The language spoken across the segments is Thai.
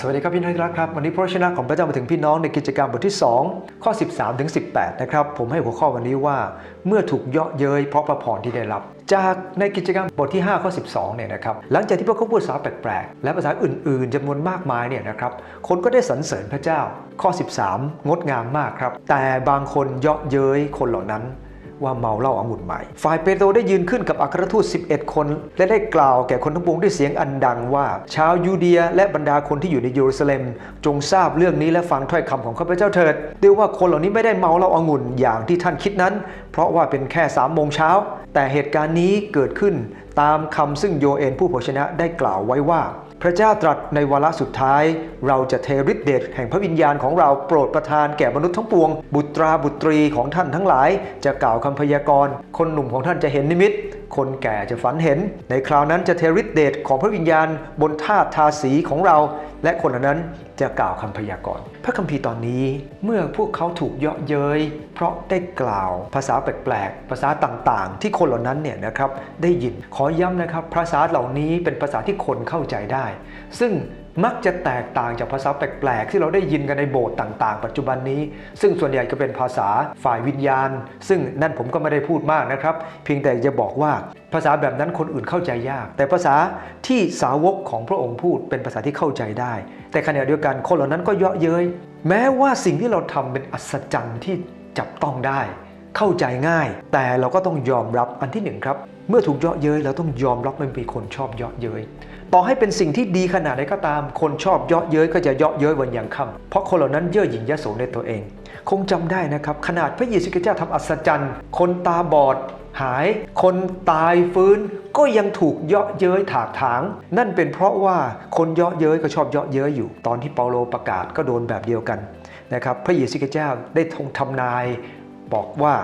สวัสดีครับพี่น้องที่รักครับวันนี้พระวจนะของพระเจ้ามาถึงพี่น้องในกิจกรรมบทที่ 2 ข้อ 13ถึง18 นะครับ ผมให้หัวข้อวันนี้ว่าเมื่อถูกเยาะเย้ยเพราะพระพรที่ได้รับ จากในกิจกรรมบทที่ 5 ข้อ 12 เนี่ยนะครับหลังจากที่พวกเขาพูดภาษาแปลกๆ และภาษาอื่นๆจำนวนมากมายเนี่ยนะครับคนก็ได้สรรเสริญพระเจ้า ข้อ 13 งดงามมากครับแต่บางคนเยาะเย้ยคนเหล่านั้น ว่าเมาเหล้าองุ่นใหม่ ฝ่ายเปโตรได้ยืนขึ้นกับอัครทูต 11 คน และได้กล่าวแก่คนทั้งปวงด้วยเสียงอันดังว่า ชาวยูเดียและบรรดาคนที่อยู่ในเยรูซาเล็ม จงทราบเรื่องนี้และฟังถ้อยคำของข้าพเจ้าเถิดด้วยว่าคนเหล่านี้ไม่ได้เมาเหล้าองุ่นอย่างที่ท่านคิดนั้น เพราะว่าเป็นแค่สามโมงเช้าแต่เหตุการณ์นี้เกิดขึ้นตามคำซึ่งโยเอลผู้เผยชนะได้กล่าวไว้ว่า พระเจ้าตรัสในวาระสุดท้าย เราจะเทฤทธิเดชแห่งพระวิญญาณของเราโปรดประทานแก่มนุษย์ทั้งปวง บุตราบุตรีของท่านทั้งหลาย จะกล่าวคำพยากรณ์ คนหนุ่มของท่านจะเห็นนิมิต คนแก่จะฝันเห็น ในคราวนั้นจะเทฤทธิเดชของพระวิญญาณบนธาตุทาสีของเรา และคนเหล่านั้นจะกล่าวคำพยากรณ์ พระคัมภีร์ตอนนี้เมื่อพวกเขาถูกเยาะเย้ยเพราะได้กล่าวภาษาแปลกๆ ภาษาต่างๆ ที่คนเหล่านั้นเนี่ยนะครับได้ยิน ขอย้ำนะครับภาษาเหล่านี้เป็นภาษาที่คนเข้าใจได้ ซึ่ง มักจะแตกต่างจากภาษาแปลกๆ ที่เราได้ยินกันในโบสถ์ต่างๆ ปัจจุบันนี้ ซึ่งส่วนใหญ่ก็เป็นภาษาฝ่ายวิญญาณ ซึ่งนั่นผมก็ไม่ได้พูดมากนะครับ เพียงแต่จะบอกว่าภาษาแบบนั้นคนอื่นเข้าใจยาก แต่ภาษาที่สาวกของพระองค์พูดเป็นภาษาที่เข้าใจได้ แต่ขณะเดียวกันคนเหล่านั้นก็เยาะเย้ยแม้ว่าสิ่งที่เราทำเป็นอัศจรรย์ที่จับต้องได้ เข้าใจง่าย แต่เราก็ต้องยอมรับอันที่หนึ่งครับ เมื่อถูกเยาะเย้ยเราต้องยอมรับมันมีคนชอบเยาะเย้ยต่อให้เป็นสิ่งที่ดีขนาดไหนก็ตาม คนชอบเยาะเย้ยก็จะเยาะเย้ยวันยังค่ำเพราะคนเหล่านั้นเย่อหยิ่งยโสในตัวเอง คงจำได้นะครับขนาดพระเยซูคริสต์เจ้าทำอัศจรรย์ คนตาบอดหาย คนตายฟื้นก็ยังถูกเยาะเย้ยถากถาง นั่นเป็นเพราะว่าคนเยาะเย้ยก็ชอบเยาะเย้ยอยู่ ตอนที่เปาโลประกาศก็โดนแบบเดียวกันนะครับพระเยซูคริสต์เจ้าได้ทงทำนายบอกว่า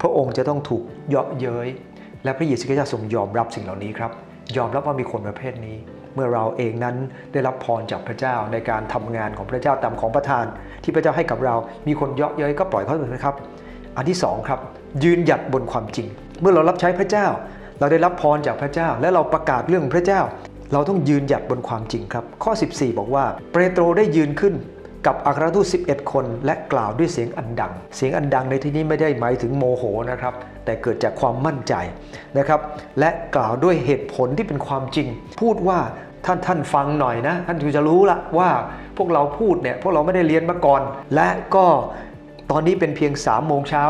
พระองค์จะต้องถูกเยาะเย้ย และพระเยซูคริสต์เจ้าทรงยอมรับสิ่งเหล่านี้ครับ ยอมรับว่ามีคนประเภทนี้ เมื่อเราเองนั้นได้รับพรจากพระเจ้าในการทำงานของพระเจ้าตามของประทาน ที่พระเจ้าให้กับเรา มีคนเยาะเย้ยก็ปล่อยเขาไปนะครับ อันที่สองครับยืนหยัดบนความจริง เมื่อเรารับใช้พระเจ้า เราได้รับพรจากพระเจ้า และเราประกาศเรื่องพระเจ้า เราต้องยืนหยัดบนความจริงครับ ข้อ 14 บอกว่า เปโตรได้ยืนขึ้น กับอัครทูต11 คน และกล่าวด้วยเสียงอันดัง เสียงอันดังในที่นี้ไม่ได้หมายถึงโมโหนะครับ แต่เกิดจากความมั่นใจนะครับ และกล่าวด้วยเหตุผลที่เป็นความจริง พูดว่าท่านท่านฟังหน่อยนะ ท่านจะรู้ละว่าพวกเราพูดเนี่ยพวกเราไม่ได้เรียนมาก่อน และก็ตอนนี้เป็นเพียง3ามโมงเช้า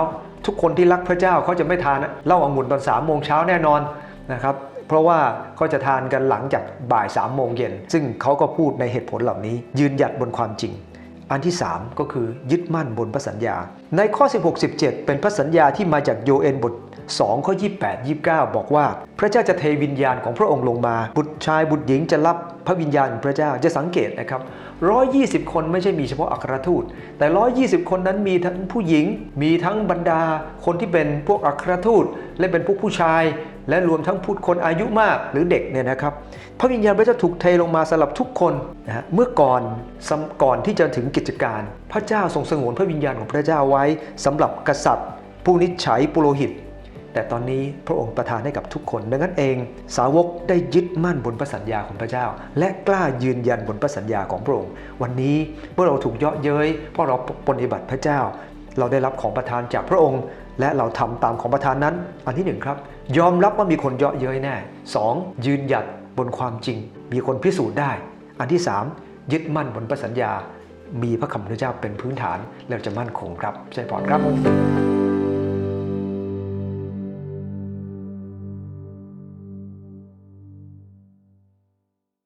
ทุกคนที่รักพระเจ้าเขาจะไม่ทานเหล้าองุ่นตอน3ามโมงเช้าแน่นอนนะครับเพราะว่าเขาจะทานกันหลังจากบ่าย3ามโมงเย็น ซึ่งเขาก็พูดในเหตุผลเหล่านี้ ยืนหยัดบนความจริง อันที่ 3 ก็คือยึดมั่นบนพระสัญญา ในข้อ 16 17 เป็นพระสัญญาที่มาจากโยเอลบท2ข้อ28 29 บอกว่า พระเจ้าจะเทวิญญาณของพระองค์ลงมา บุตรชายบุตรหญิงจะรับพระวิญญาณพระเจ้าจะสังเกตนะครับ 120 คนไม่ใช่มีเฉพาะอัครทูต แต่ 120 คนนั้นมีทั้งผู้หญิง มีทั้งบรรดา คนที่เป็นพวกอัครทูต และเป็นพวกผู้ชาย และรวมทั้งผู้คนอายุมากหรือเด็กเนี่ยนะครับพระวิญญาณพระเจ้าถูกเทลงมาสำหรับทุกคนนะเมื่อก่อนสำก่อนที่จะถึงกิจการ พระเจ้าทรงสงวนพระวิญญาณของพระเจ้าไว้สำหรับกษัตริย์ ผู้นิจฉัยปุโรหิต แต่ตอนนี้พระองค์ประทานให้กับทุกคน ดังนั้นเอง สาวกได้ยึดมั่นบนพระสัญญาของพระเจ้า และกล้ายืนยันบนพระสัญญาของพระองค์ วันนี้เมื่อเราถูกเยาะเย้ยเพราะเราปฏิบัติพระเจ้า เราได้รับของประทานจากพระองค์ และเราทำตามของประทานนั้น อันที่หนึ่งครับยอมรับว่ามีคนเยาะเย้ยแน่ 2. ยืนหยัดบนความจริง มีคนพิสูจน์ได้ อันที่ 3 ยึดมั่นบนพระสัญญา มีพระคำพระเจ้าเป็นพื้นฐานเราจะมั่นคงครับใช่พอครับ